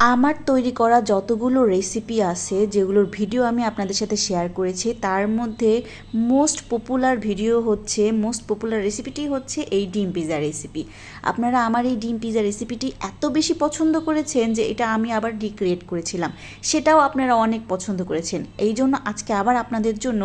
আমার তৈরি করা যতগুলো রেসিপি আছে, যেগুলোর ভিডিও আমি আপনাদের সাথে শেয়ার করেছি, তার মধ্যে মোস্ট পপুলার ভিডিও হচ্ছে মোস্ট পপুলার রেসিপিটি হচ্ছে এই ডিম পিজা রেসিপি আপনারা আমার এই ডিম পিজা রেসিপিটি এত বেশি পছন্দ করেছেন যে এটা আমি আবার রিক্রিয়েট করেছিলাম। সেটাও আপনারা অনেক পছন্দ করেছেন। এই জন্য আজকে আবার আপনাদের জন্য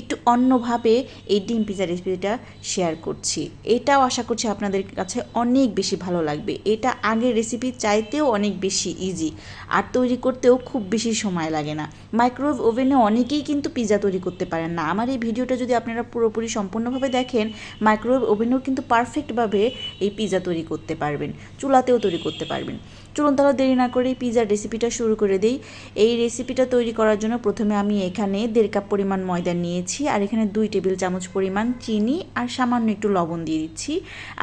একটু অন্যভাবে এই ডিম পিজা রেসিপিটা শেয়ার করছি। এটাও আশা করছি আপনাদের কাছে অনেক বেশি ভালো লাগবে। এটা আগের রেসিপির চাইতেও অনেক বেশি ইজি আর তৈরি করতেও খুব বেশি সময় লাগে না। মাইক্রোওয়েভ ওভেনে অনেকেই কিন্তু পিৎজা তৈরি করতে পারেন না। আমার এই ভিডিওটা যদি আপনারা পুরোপুরি সম্পূর্ণভাবে দেখেন মাইক্রোওয়েভ ওভেনেও কিন্তু পারফেক্টভাবে এই পিৎজা তৈরি করতে পারবেন, চুলাতেও তৈরি করতে পারবেন। চলুন তাহলে দেরি না করে পিৎজার রেসিপিটা শুরু করে দিই। এই রেসিপিটা তৈরি করার জন্য প্রথমে আমি এখানে দেড় কাপ পরিমাণ ময়দা নিয়েছি, আর এখানে দুই টেবিল চামচ পরিমাণ চিনি আর সামান্য একটু লবণ দিয়ে দিচ্ছি।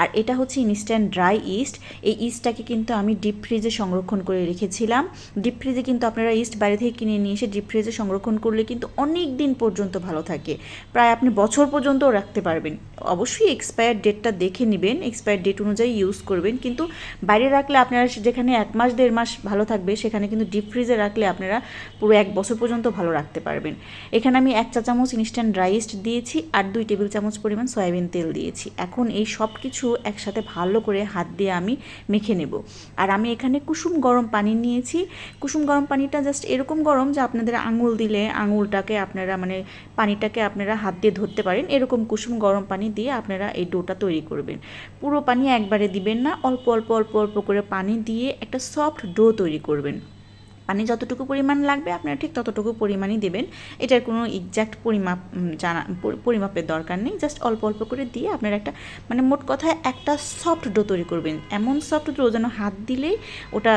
আর এটা হচ্ছে ইনস্ট্যান্ট ড্রাই ইস্ট এই ইস্টটাকে কিন্তু আমি ডিপ ফ্রিজে সংরক্ষণ করে রেখেছিলাম। ডিপ ফ্রিজে কিন্তু আপনারা ইস্ট বাইরে থেকে কিনে নিয়ে এসে ডিপ ফ্রিজে সংরক্ষণ করলে কিন্তু অনেক দিন পর্যন্ত ভালো থাকে। প্রায় আপনি বছর পর্যন্তও রাখতে পারবেন। অবশ্যই এক্সপায়ার ডেটটা দেখে নেবেন। এক্সপায়ার ডেট অনুযায়ী ইউজ করবেন। কিন্তু বাইরে রাখলে আপনারা যেখানে এক মাস, দেড় মাস ভালো থাকবে, সেখানে কিন্তু ডিপ ফ্রিজে রাখলে আপনারা পুরো এক বছর পর্যন্ত ভালো রাখতে পারবেন। এখানে আমি এক চা চামচ ইনস্ট্যান্ট রাইস দিয়েছি আর দুই টেবিল চামচ পরিমাণ সয়াবিন তেল দিয়েছি। এখন এই সব কিছু একসাথে ভালো করে হাত দিয়ে আমি মেখে নেব। আর আমি এখানে কুসুম গরম পানি নিয়েছি। কুসুম গরম পানিটা জাস্ট এরকম গরম যে আপনাদের আঙুল দিলে আঙুলটাকে আপনারা মানে পানিটাকে আপনারা হাত দিয়ে ধরতে পারেন, এরকম কুসুম গরম পানি দিয়ে আপনারা এই ডোটা তৈরি করবেন। পুরো পানি একবারে দিবেন না, অল্প অল্প অল্প অল্প করে পানি দিয়ে একটা সফট ডো তৈরি করবেন। পানি যতটুকু পরিমাণ লাগবে আপনারা ঠিক ততটুকু পরিমাণই দেবেন। এটার কোনো এক্স্যাক্ট পরিমাপ জানা পরিমাপের দরকার নেই। জাস্ট অল্প অল্প করে দিয়ে আপনারা একটা মানে মোট কথায় একটা সফট ডো তৈরি করবেন। এমন সফট ডো যেন হাত দিলেই ওটা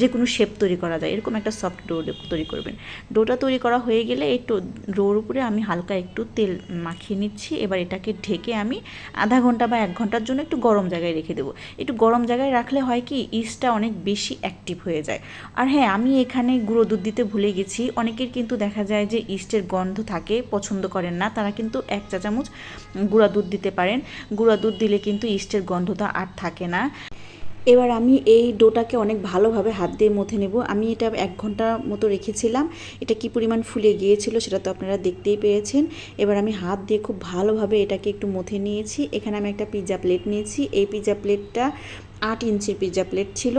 যে কোনো শেপ তৈরি করা যায়। এরকম একটা সফট ডো, তৈরি করবেন। ডোটা তৈরি করা হয়ে গেলে এই ডোর উপরে আমি হালকা একটু তেল মাখিয়ে নিচ্ছি। এবার এটাকে ঢেকে আমি আধা ঘণ্টা বা এক ঘণ্টার জন্য একটু গরম জায়গায় রেখে দেবো। একটু গরম জায়গায় রাখলে হয় কি, ইস্টটা অনেক বেশি অ্যাক্টিভ হয়ে যায়। আর হ্যাঁ আমি এখানে গুঁড়ো দুধ দিতে ভুলে গেছি, অনেকের কিন্তু দেখা যায় যে ইস্টের গন্ধ থাকে, পছন্দ করেন না, তারা কিন্তু এক চা চামচ গুঁড়া দুধ দিতে পারেন। গুঁড়া দুধ দিলে কিন্তু ইস্টের গন্ধটা আর থাকে না। এবার আমি এই ডোটাকে অনেক ভালোভাবে হাত দিয়ে মথে নেব। আমি এটা এক ঘণ্টা মতো রেখেছিলাম। এটা কি পরিমাণ ফুলে গিয়েছিল সেটা তো আপনারা দেখতেই পেয়েছেন। এবার আমি হাত দিয়ে খুব ভালোভাবে এটাকে একটু মথে নিয়েছি। এখানে আমি একটা পিৎজা প্লেট নিয়েছি। এই পিৎজা প্লেটটা আট ইঞ্চির পিৎজা প্লেট ছিল।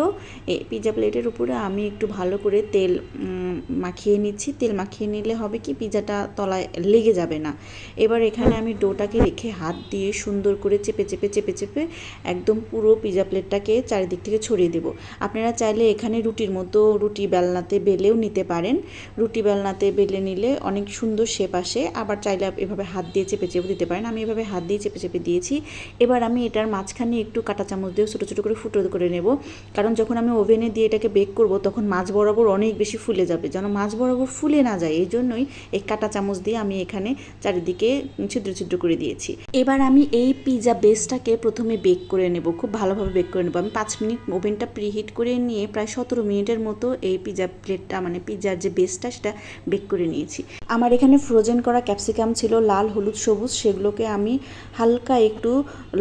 এই পিৎজা প্লেটের উপরে আমি একটু ভালো করে তেল মাখিয়ে নিচ্ছি। তেল মাখিয়ে নিলে হবে কি পিৎজাটা তলায় লেগে যাবে না। এবার এখানে আমি ডোটাকে রেখে হাত দিয়ে সুন্দর করে চেপে চেপে চেপে চেপে একদম পুরো পিৎজা প্লেটটাকে চারিদিক থেকে ছড়িয়ে দেব। আপনারা চাইলে এখানে রুটির মতো রুটি বেলনাতে বেলেও নিতে পারেন। রুটি বেলনাতে বেলে নিলে অনেক সুন্দর শেপ আসে। আবার চাইলে এভাবে হাত দিয়ে চেপে চেপে দিতে পারেন। আমি এভাবে হাত দিয়ে চেপে চেপে দিয়েছি। এবার আমি এটার মাঝখানে একটু কাঁটা চামচ দিয়ে ছোটো ছোটো করে ফুটো করে নেব। কারণ যখন আমি ওভেনে দিয়ে এটাকে বেক করব, তখন মাছ বরাবর অনেক বেশি ফুলে যাবে। যেন মাছ বরাবর ফুলে না যায়, এই জন্যই এই কাটা চামচ দিয়ে আমি এখানে চারিদিকে ছিদ্র ছিদ্র করে দিয়েছি। এবার আমি এই পিৎজা বেসটাকে প্রথমে বেক করে নেব, খুব ভালোভাবে বেক করে নেব। আমি পাঁচ মিনিট ওভেনটা প্রিহিট করে নিয়ে প্রায় সতেরো মিনিটের মতো এই পিৎজা প্লেটটা মানে পিৎজার যে বেসটা সেটা বেক করে নিয়েছি। আমার এখানে ফ্রোজেন করা ক্যাপসিকাম ছিল লাল, হলুদ, সবুজ, সেগুলোকে আমি হালকা একটু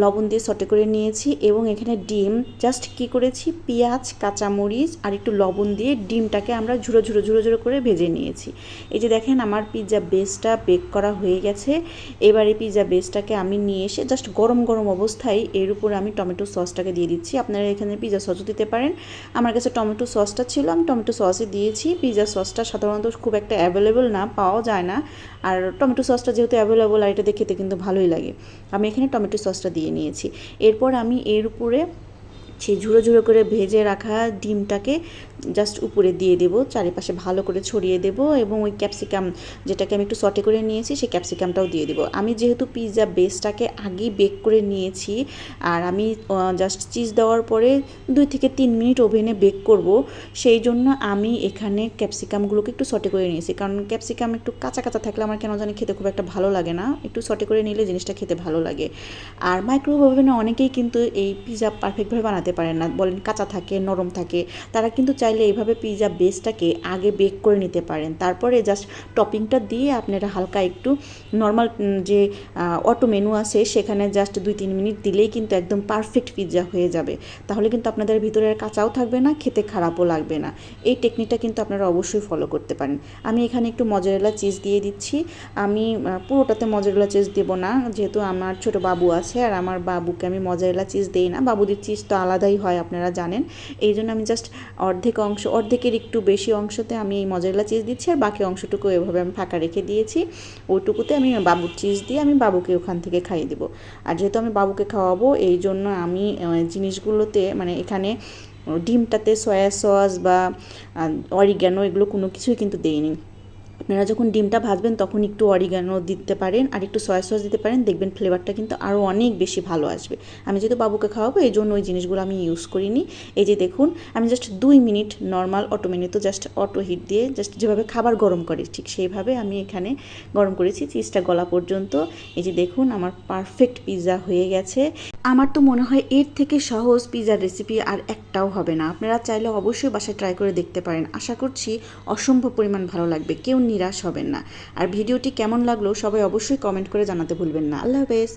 লবণ দিয়ে সটে করে নিয়েছি এবং এখানে ডিম জাস্ট কি করেছি? পেঁয়াজ, কাঁচামরিচ আর একটু লবণ দিয়ে ডিমটাকে আমরা ঝুরো ঝুড়ো ঝুড়ো ঝুড়ো করে ভেজে নিয়েছি। এই যে দেখেন আমার পিৎজা বেসটা বেক করা হয়ে গেছে। এবার পিৎজা বেসটাকে আমি নিয়ে এসে জাস্ট গরম গরম অবস্থায় এর উপরে আমি টমেটো সসটাকে দিয়ে দিচ্ছি। আপনারা এখানে পিৎজা সসও দিতে পারেন। আমার কাছে টমেটো সসটা ছিল, আমি টমেটো সসই দিয়েছি। পিৎজা সসটা সাধারণত খুব একটা অ্যাভেলেবেল না পাওয়া যায় না। আর টমেটো সসটা যেহেতু অ্যাভেলেবল আর এটা দেখতে কিন্তু ভালোই লাগে। আমি এখানে টমেটো সসটা দিয়ে নিয়েছি। এরপর আমি এর উপরে সেই ঝুড়ো ঝুড়ো করে ভেজে রাখা ডিমটাকে জাস্ট উপরে দিয়ে দেব, চারিপাশে ভালো করে ছড়িয়ে দেব এবং ওই ক্যাপসিকাম যেটাকে আমি একটু সটে করে নিয়েছি, সেই ক্যাপসিকামটাও দিয়ে দেবো। আমি যেহেতু পিৎজা বেসটাকে আগেই বেক করে নিয়েছি আর আমি জাস্ট চিজ দেওয়ার পরে দুই থেকে তিন মিনিট ওভেনে বেক করব, সেই জন্য আমি এখানে ক্যাপসিকামগুলোকে একটু সটে করে নিয়েছি। কারণ ক্যাপসিকাম একটু কাঁচা কাঁচা থাকলে আমার কেন জানি খেতে খুব একটা ভালো লাগে না, একটু সটে করে নিলে জিনিসটা খেতে ভালো লাগে। আর মাইক্রোওয়েভ ওভেনে অনেকেই কিন্তু এই পিৎজা পারফেক্টভাবে বানাতে পারেন না, বলেন কাঁচা থাকে, নরম থাকে, তারা কিন্তু চাইলে এইভাবে পিৎজা বেসটাকে আগে বেক করে নিতে পারেন। তারপরে জাস্ট টপিংটা দিয়ে আপনারা হালকা একটু নর্মাল যে অটো মেনু আছে, সেখানে জাস্ট দুই তিন মিনিট দিলেই কিন্তু একদম পারফেক্ট পিৎজা হয়ে যাবে। তাহলে কিন্তু আপনাদের ভিতরে আর কাঁচাও থাকবে না, খেতে খারাপও লাগবে না। এই টেকনিকটা কিন্তু আপনারা অবশ্যই ফলো করতে পারেন। আমি এখানে একটু মজারেলা চিজ দিয়ে দিচ্ছি। আমি পুরোটাতে মজারেলা চিজ দেবো না। যেহেতু আমার ছোট বাবু আছে আর আমার বাবুকে আমি মজারেলা চিজ দিই না। বাবুদের চিজ তো আলাদাই হয়, আপনারা জানেন। এই জন্য আমি জাস্ট অর্ধেক অংশ, অর্ধেকের একটু বেশি অংশতে আমি এই মজারেলা চিজ দিচ্ছি আর বাকি অংশটুকু এভাবে আমি ফাঁকা রেখে দিয়েছি। ওইটুকুতে আমি বাবুর চিজ দিয়ে আমি বাবুকে ওখান থেকে খাইয়ে দেবো। আর যেহেতু আমি বাবুকে খাওয়াবো, এই জন্য আমি জিনিসগুলোতে মানে এখানে ডিমটাতে সয়া সস বা অরিগ্যানো এগুলো কোনো কিছুই কিন্তু দেইনি। আপনারা যখন ডিমটা ভাজবেন তখন একটু অরিগানো দিতে পারেন আর একটু সয়া সস দিতে পারেন, দেখবেন ফ্লেভারটা কিন্তু আরও অনেক বেশি ভালো আসবে। আমি যেহেতু বাবুকে খাওয়াবো, এই জন্য ওই জিনিসগুলো আমি ইউজ করিনি। এই যে দেখুন, আমি জাস্ট দুই minute normal auto just auto heat দিয়ে জাস্ট যেভাবে খাবার গরম করে, ঠিক সেইভাবে আমি এখানে গরম করেছি। চিজটা গলা পর্যন্ত। এই যে দেখুন, আমার পারফেক্ট পিৎজা হয়ে গেছে। আমার তো মনে হয় এর থেকে সহজ পিজার রেসিপি আর একটাও হবে না। আপনারা চাইলে অবশ্যই বাসায় ট্রাই করে দেখতে পারেন। আশা করছি অসম্ভব পরিমাণ ভালো লাগবে। কেউ নিরাশ হবেন না। আর ভিডিওটি কেমন লাগল সবাই অবশ্যই কমেন্ট করে জানাতে ভুলবেন না। আল্লাহ হাফেজ।